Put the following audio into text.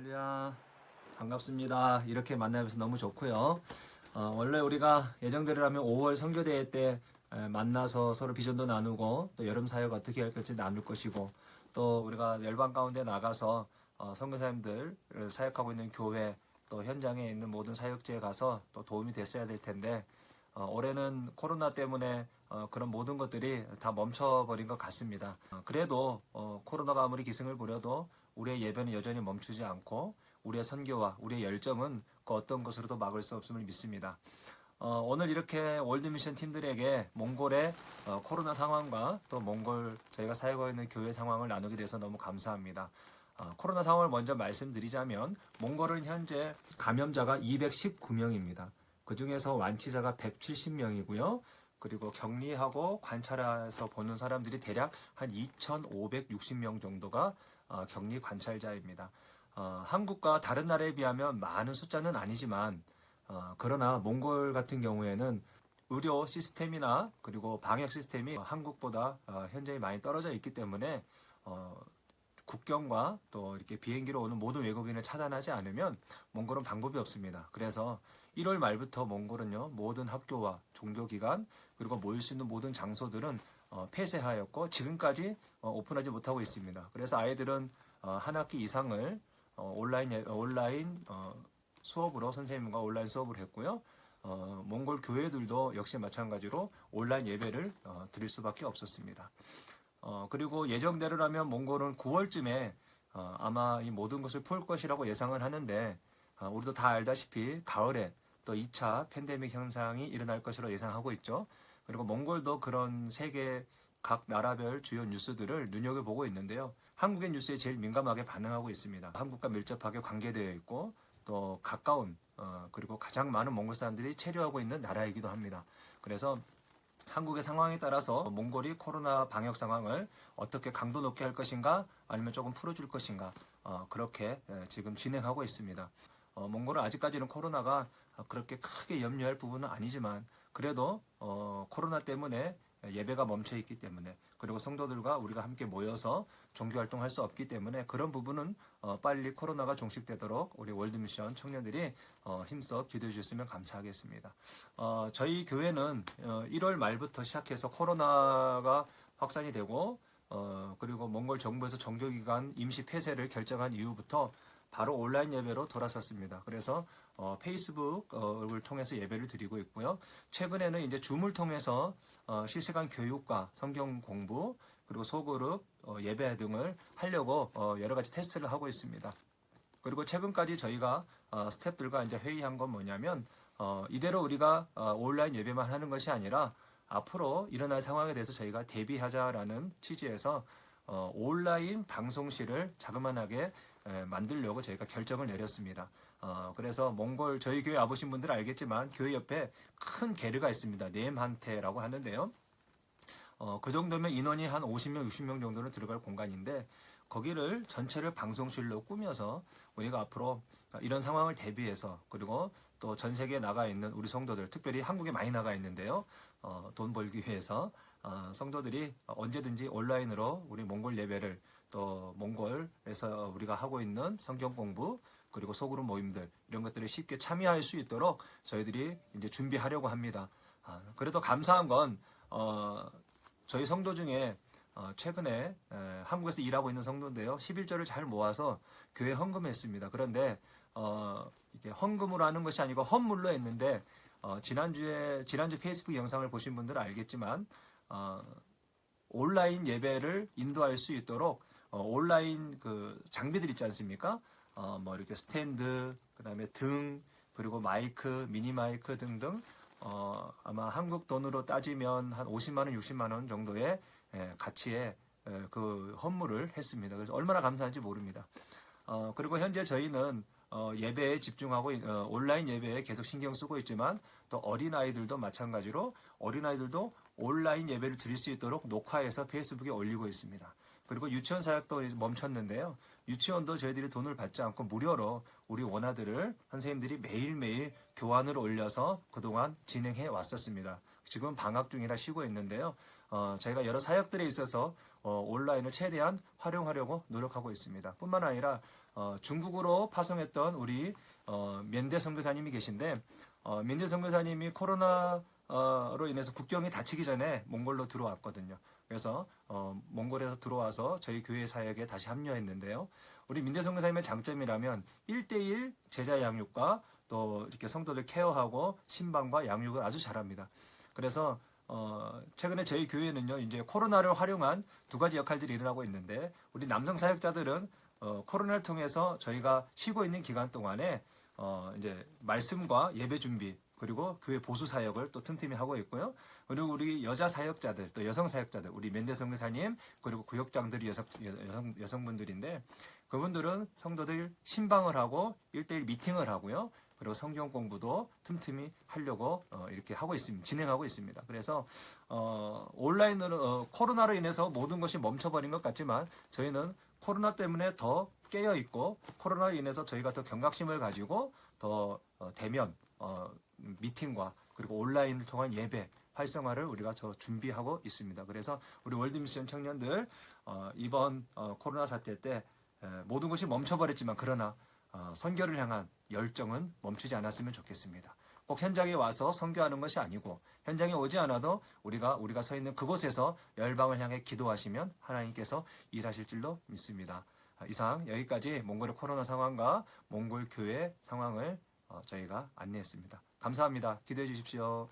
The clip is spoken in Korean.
할렐루야 반갑습니다. 이렇게 만나면서 너무 좋고요. 어, 원래 우리가 예정대로라면 5월 선교대회 때 에, 만나서 서로 비전도 나누고 또 여름 사역 어떻게 할 것인지 나눌 것이고 또 우리가 열방 가운데 나가서 어, 선교사님들 사역하고 있는 교회 또 현장에 있는 모든 사역지에 가서 또 도움이 됐어야 될 텐데 어, 올해는 코로나 때문에 어, 그런 모든 것들이 다 멈춰버린 것 같습니다. 어, 그래도 어, 코로나가 아무리 기승을 부려도 우리의 예배는 여전히 멈추지 않고 우리의 선교와 우리의 열정은 그 어떤 것으로도 막을 수 없음을 믿습니다. 어, 오늘 이렇게 월드미션 팀들에게 몽골의 어, 코로나 상황과 또 몽골 저희가 사역하고 있는 교회 상황을 나누게 돼서 너무 감사합니다. 어, 코로나 상황을 먼저 말씀드리자면 몽골은 현재 감염자가 219명입니다. 그 중에서 완치자가 170명이고요. 그리고 격리하고 관찰해서 보는 사람들이 대략 한 2,560명 정도가 어, 격리 관찰자입니다. 어, 한국과 다른 나라에 비하면 많은 숫자는 아니지만 어, 그러나 몽골 같은 경우에는 의료 시스템이나 그리고 방역 시스템이 한국보다 어, 현저히 많이 떨어져 있기 때문에 어, 국경과 또 이렇게 비행기로 오는 모든 외국인을 차단하지 않으면 몽골은 방법이 없습니다. 그래서 1월 말부터 몽골은요 모든 학교와 종교기관 그리고 모일 수 있는 모든 장소들은 어, 폐쇄하였고 지금까지 어, 오픈하지 못하고 있습니다. 그래서 아이들은 어, 한 학기 이상을 어, 온라인 예- 온라인 어, 수업으로 선생님과 온라인 수업을 했고요. 어, 몽골 교회들도 역시 마찬가지로 온라인 예배를 어, 드릴 수밖에 없었습니다. 어, 그리고 예정대로라면 몽골은 9월쯤에 어, 아마 이 모든 것을 풀 것이라고 예상을 하는데 어, 우리도 다 알다시피 가을에 또 2차 팬데믹 현상이 일어날 것으로 예상하고 있죠. 그리고 몽골도 그런 세계 각 나라별 주요 뉴스들을 눈여겨보고 있는데요. 한국의 뉴스에 제일 민감하게 반응하고 있습니다. 한국과 밀접하게 관계되어 있고 또 가까운 어, 그리고 가장 많은 몽골 사람들이 체류하고 있는 나라이기도 합니다. 그래서 한국의 상황에 따라서 몽골이 코로나 방역 상황을 어떻게 강도 높게 할 것인가 아니면 조금 풀어줄 것인가 어, 그렇게 예, 지금 진행하고 있습니다. 어, 몽골은 아직까지는 코로나가 그렇게 크게 염려할 부분은 아니지만 그래도 어, 코로나 때문에 예배가 멈춰 있기 때문에 그리고 성도들과 우리가 함께 모여서 종교 활동할 수 없기 때문에 그런 부분은 어, 빨리 코로나가 종식되도록 우리 월드미션 청년들이 어, 힘써 기도해 주셨으면 감사하겠습니다. 어, 저희 교회는 어, 1월 말부터 시작해서 코로나가 확산이 되고 어, 그리고 몽골 정부에서 종교기관 임시 폐쇄를 결정한 이후부터 바로 온라인 예배로 돌아섰습니다. 그래서 어, 페이스북을 통해서 예배를 드리고 있고요. 최근에는 이제 줌을 통해서 어, 실시간 교육과 성경 공부 그리고 소그룹 어, 예배 등을 하려고 어, 여러 가지 테스트를 하고 있습니다. 그리고 최근까지 저희가 어, 스태프들과 이제 회의한 건 뭐냐면 어, 이대로 우리가 어, 온라인 예배만 하는 것이 아니라 앞으로 일어날 상황에 대해서 저희가 대비하자라는 취지에서 어, 온라인 방송실을 자그만하게 에, 만들려고 저희가 결정을 내렸습니다. 어, 그래서 몽골 저희 교회 와보신 분들은 알겠지만 교회 옆에 큰 게르가 있습니다. 네임한테라고 하는데요. 어, 그 정도면 인원이 한 50명, 60명 정도는 들어갈 공간인데 거기를 전체를 방송실로 꾸며서 우리가 앞으로 이런 상황을 대비해서 그리고 또 전 세계에 나가 있는 우리 성도들, 특별히 한국에 많이 나가 있는데요. 어, 돈 벌기 위해서 어, 성도들이 언제든지 온라인으로 우리 몽골 예배를 또 몽골에서 우리가 하고 있는 성경 공부 그리고 소그룹 모임들 이런 것들을 쉽게 참여할 수 있도록 저희들이 이제 준비하려고 합니다. 아, 그래도 감사한 건 어, 저희 성도 중에 어, 최근에 에, 한국에서 일하고 있는 성도인데요. 11조를 잘 모아서 교회 헌금했습니다. 그런데 어, 이게 헌금으로 하는 것이 아니고 헌물로 했는데 어, 지난주에 지난주 페이스북 영상을 보신 분들은 알겠지만 어, 온라인 예배를 인도할 수 있도록 어, 온라인 그 장비들 있지 않습니까? 어, 뭐 이렇게 스탠드, 그 다음에 등, 그리고 마이크, 미니 마이크 등등 어, 아마 한국 돈으로 따지면 한 50만 원, 60만 원 정도의 예, 가치의 예, 그 헌물을 했습니다. 그래서 얼마나 감사한지 모릅니다. 어, 그리고 현재 저희는 어, 예배에 집중하고 있- 어, 온라인 예배에 계속 신경 쓰고 있지만 또 어린 아이들도 마찬가지로 어린 아이들도 온라인 예배를 드릴 수 있도록 녹화해서 페이스북에 올리고 있습니다. 그리고 유치원 사역도 멈췄는데요. 유치원도 저희들이 돈을 받지 않고 무료로 우리 원아들을 선생님들이 매일매일 교환을 올려서 그동안 진행해 왔었습니다. 지금 방학 중이라 쉬고 있는데요. 어, 저희가 여러 사역들에 있어서 어, 온라인을 최대한 활용하려고 노력하고 있습니다. 뿐만 아니라 어, 중국으로 파송했던 우리 어, 면대 선교사님이 계신데 어, 면대 선교사님이 코로나로 인해서 국경이 닫히기 전에 몽골로 들어왔거든요. 그래서 어, 몽골에서 들어와서 저희 교회 사역에 다시 합류했는데요. 우리 민대 선교사님의 장점이라면 1대1 제자 양육과 또 이렇게 성도들 케어하고 신방과 양육을 아주 잘합니다. 그래서 어, 최근에 저희 교회는요, 이제 코로나를 활용한 두 가지 역할들이 일어나고 있는데, 우리 남성 사역자들은 어, 코로나를 통해서 저희가 쉬고 있는 기간 동안에 어, 이제 말씀과 예배 준비 그리고 교회 보수 사역을 또 틈틈이 하고 있고요. 그리고 우리 여자 사역자들 또 여성 사역자들 우리 면대 선교사님 그리고 구역장들이 여성, 여성 여성분들인데 그분들은 성도들 신방을 하고 일대일 미팅을 하고요. 그리고 성경 공부도 틈틈이 하려고 어, 이렇게 하고 있습니다. 진행하고 있습니다. 그래서 어, 온라인으로 어, 코로나로 인해서 모든 것이 멈춰버린 것 같지만 저희는 코로나 때문에 더 깨어 있고 코로나로 인해서 저희가 더 경각심을 가지고 더 어, 대면 어, 미팅과 그리고 온라인을 통한 예배 활성화를 우리가 저 준비하고 있습니다. 그래서 우리 월드미션 청년들 어, 이번 어, 코로나 사태 때 에, 모든 것이 멈춰버렸지만 그러나 어, 선교를 향한 열정은 멈추지 않았으면 좋겠습니다. 꼭 현장에 와서 선교하는 것이 아니고 현장에 오지 않아도 우리가 우리가 서 있는 그곳에서 열방을 향해 기도하시면 하나님께서 일하실 줄로 믿습니다. 아, 이상 여기까지 몽골의 코로나 상황과 몽골 교회 상황을 어, 저희가 안내했습니다. 감사합니다. 기도해 주십시오.